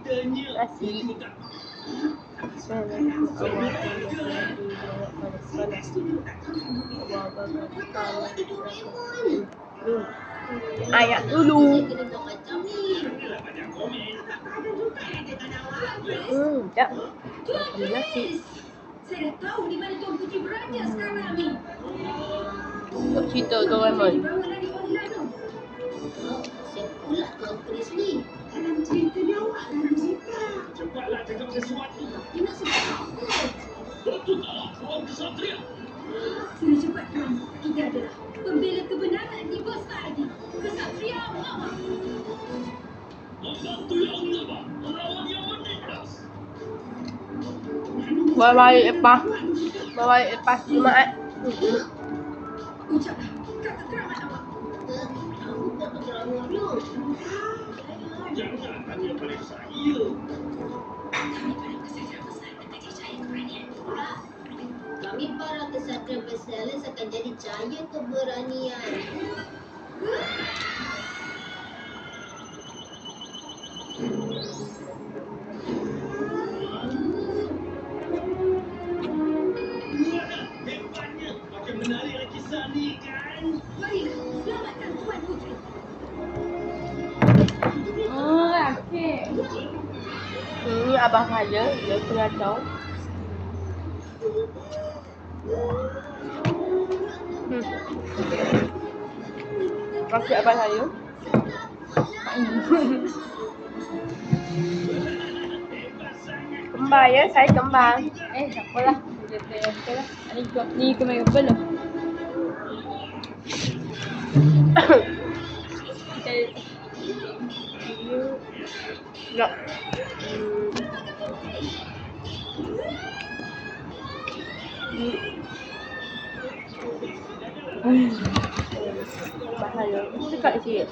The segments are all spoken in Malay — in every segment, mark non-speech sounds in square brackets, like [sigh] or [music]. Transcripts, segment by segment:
wabarakatuh. Ayat dulu. Hmm, tak. Makan nasi. Saya dah tahu di mana Tuan Putri berada sekarang ni. Tak cerita Doraemon. Dibawa lari online tu. Siapa pula Tuan Chris ni? Cepatlah cakap sesuatu. Apa? Betul tak? Tuan Kesatria. Cepat. Kita adalah pembela kebenaran di Bosadi. Kesatria Muhammad. Membantu yang lemah. Melawan yang menindas. Bye-bye lepas. Bye-bye lepas Jumaat. Ucaplah kata keramat. Eh. Jangan pada saya. Kami jaya para kesatria bersalas akan jadi cahaya keberanian. Buatlah abang saya, dia pengacau. Hmm. Kasih abang saya. Kembar ya, saya kembar. Eh, tak apalah. Dia lah. Ni kau ni kau main apa lah. [coughs] Kita nak Hmm. Bahaya. Dekat sikit.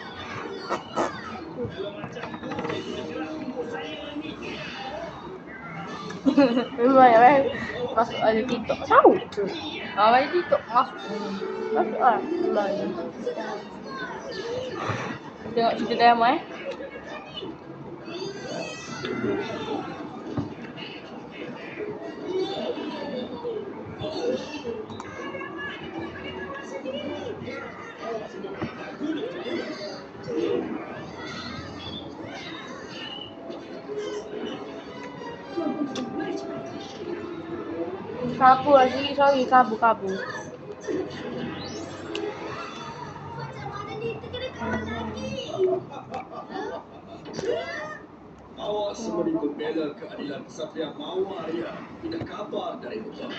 Memang ya, kan? Masuk ada TikTok. Tahu. Ah, ada TikTok. Masuk. Masuk lah. Ya. Tengok cerita drama eh. Lah sikit. Sorry. Kawan lagi. Awak semua pembela keadilan Kesatria Mawar ya. Tidak kabar dari Tuan.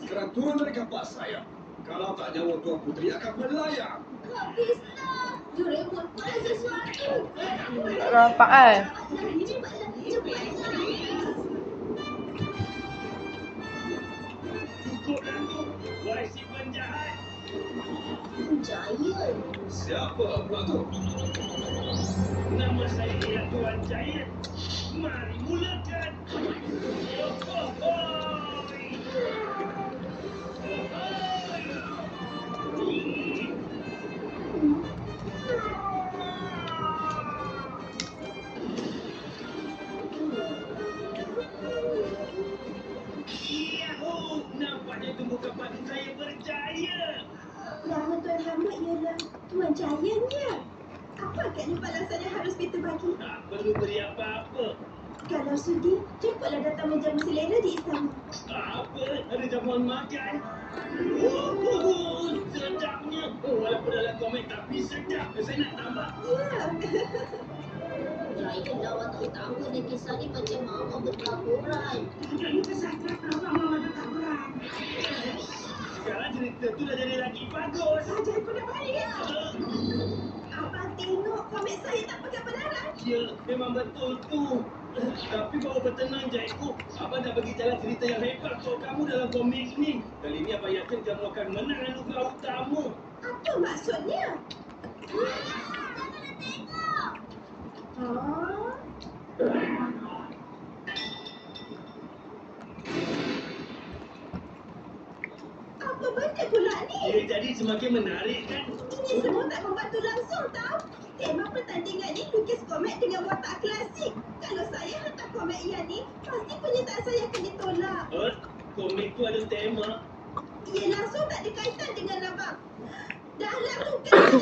Sekarang turun dari kapal saya. Kalau tak nyawa Tuan Putri akan melayang. Habislah. Doraemon pun ada sesuatu. Tak nampak? Cepatlah, cepatlah. Wahai si penjahat. Jaya. Siapa pula tu? Nama saya ialah Tuan Giant. Mari mulakan. Oh, oh, oh. Tuan Rahmat ialah Tuan Jayanya. Apa agaknya balasan yang harus kita bagi? Tak perlu beri apa-apa. Kalau sudi, jemputlah datang menjamu selera di istana. Apa? Ada jamuan makan? Oh, oh, oh, sedapnya. Oh, walaupun dalam komen tapi sedap. Saya nak tambah. Ya, Jaya lawan utama dan kisah ni macam mama bertaburan. ini kesatria awak mahu bertaburan. Sekarang cerita tu dah jadi lagi bagus. Saja aku nak balik ya. Ah, Abang tengok komik saya tak pakai benaran. Ya, memang betul tu. Tapi bawa bertenang Jaiku. Abang dah bagi jalan cerita yang hebat untuk kamu dalam komik ni. Kali ni Abang yakin kamu akan menang anugerah utama. Apa maksudnya? Oh. Apa benda pula ni? Dia jadi semakin menarik kan? Ini semua tak membantu langsung tau. Tema pertandingan ni lukis komik dengan watak klasik. Kalau saya hantar Mek Ian ni, pasti penyertaan saya akan ditolak. Eh, komik tu ada tema. Ia langsung tak ada kaitan dengan abang. Dah lalu kan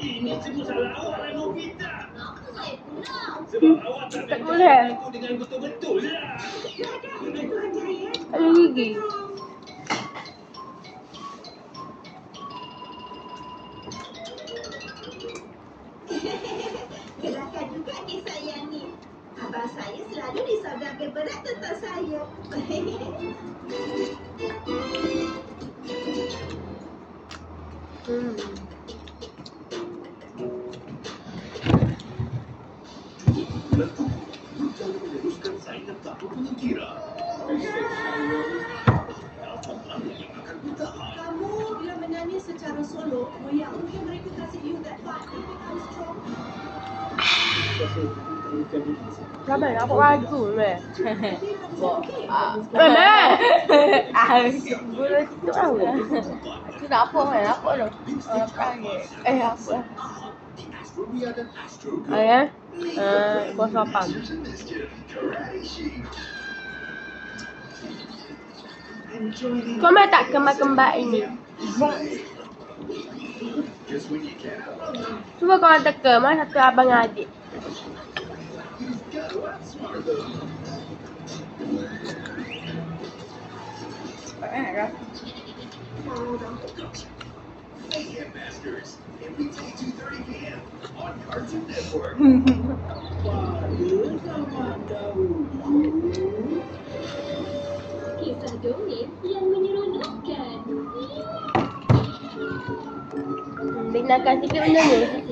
Ini semua salah awak lah Nobita. Kenapa saya pula? Sebab awak tak boleh. aku dengan betul-betul lah. Ada gigi. Selalu disabdakan berat tentang saya. Hmm. Meneruskan saingan. Kamu bila menyanyi secara solo, mungkin mereka kasih you that part to become strong. Kenapa nak buat lagu meh? Tapi [laughs] kamu Buat okey. ah. Eh meh. [laughs] Ah, boleh tu tahu. Aku nak apa meh? Apa? Ah, panggil. Eh apa? Astro Ah ya. Eh, kuasa apa? Kau meh tak kembar-kembar ini? Cuba kau teka, mana satu abang adik? There you go. Every day, 2.30 p.m. on Cartoon Network. Dongeng yang. Bina kasih eh. ke benda ni.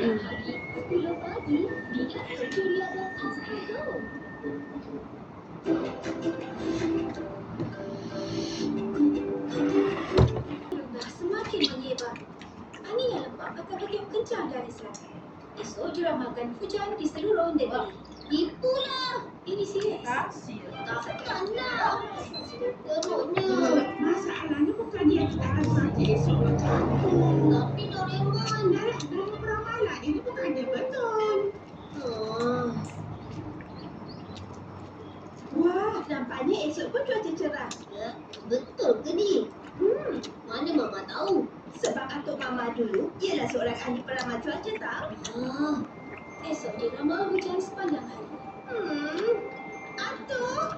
Semakin menyebar. Angin yang lembap akan bertiup kencang dari selatan. Esok diramakan hujan di seluruh negeri. Itulah. Ini serius. Takkanlah. Teruknya. Ini bukannya betul. Ah, Wah, nampaknya esok pun cuaca cerah. ya, betul ke ni? Hmm, Mana Mama tahu? sebab atuk mama dulu ialah seorang ahli peramal cuaca tahu. Ah, Esok diramal hujan sepanjang hari. Hmm, atuk,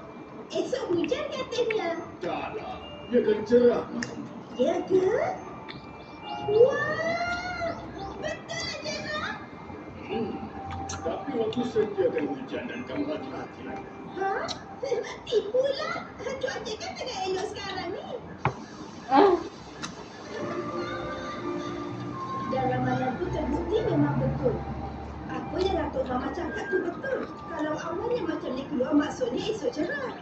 esok hujan katanya. Taklah. Dia akan cerah. Ya ke? Wah, betul cerah. Hmm. Tapi waktu sediakan hujan dan kamu hati-hati. Ha? Tipulah. Cuaca kan tengah elok sekarang ni. Dan ramalan tu terbukti memang betul. Apa yang Datuk Mama cakap tu betul. Kalau awalnya macam ni keluar maksudnya esok cerah.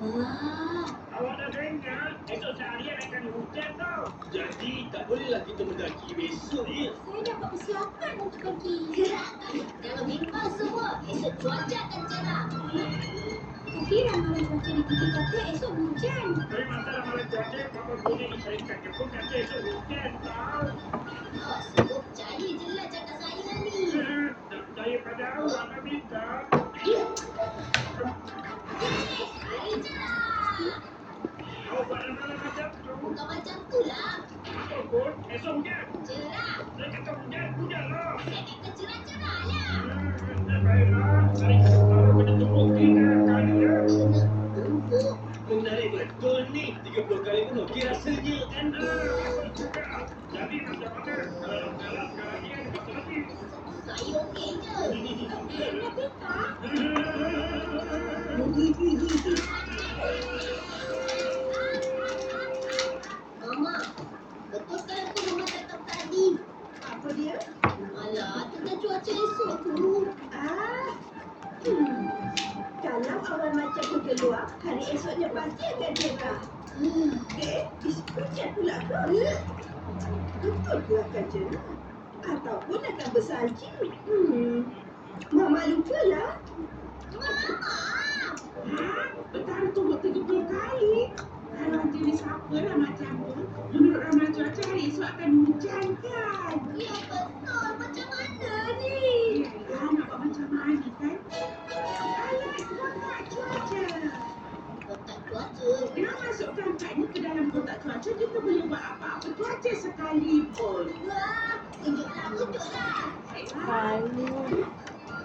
ah, Awak dah dengar, esok seharian akan hujan tau. Jadi, tak bolehlah kita mendaki besok ya. Saya dapat persiapan untuk pergi. jangan bimbang semua. Esok cuaca akan cerah. Tapi ramalan cuaca di TV kata esok hujan. Tapi masalah malam cuaca, Papa boleh dicarikan ke pun kata esok hujan tau. Mama, betul kan apa Mama cakap tadi? Apa dia? Alah, tentang cuaca esok tu. Ah. Hmm. Kalau awan macam tu keluar, hari esoknya pasti akan cerah. Eh? Betul ke akan cerah? Ataupun akan bersalji? Hmm. Mama lupa lah. Mama. Ha? Tahu tunggu tiga puluh kali. Kalau jenis apa siapa lah macam tu. Menurut ramai cuaca hari esok akan hujan kan? Ya betul. Macam mana ni? Ya, nak buat macam mana kan? Alat kuat cuaca. Kotak cuaca. Dia masukkan kainnya ke dalam kotak cuaca, kita boleh buat apa-apa cuaca sekalipun. Wah, tunjuklah, tunjuklah. Kainnya.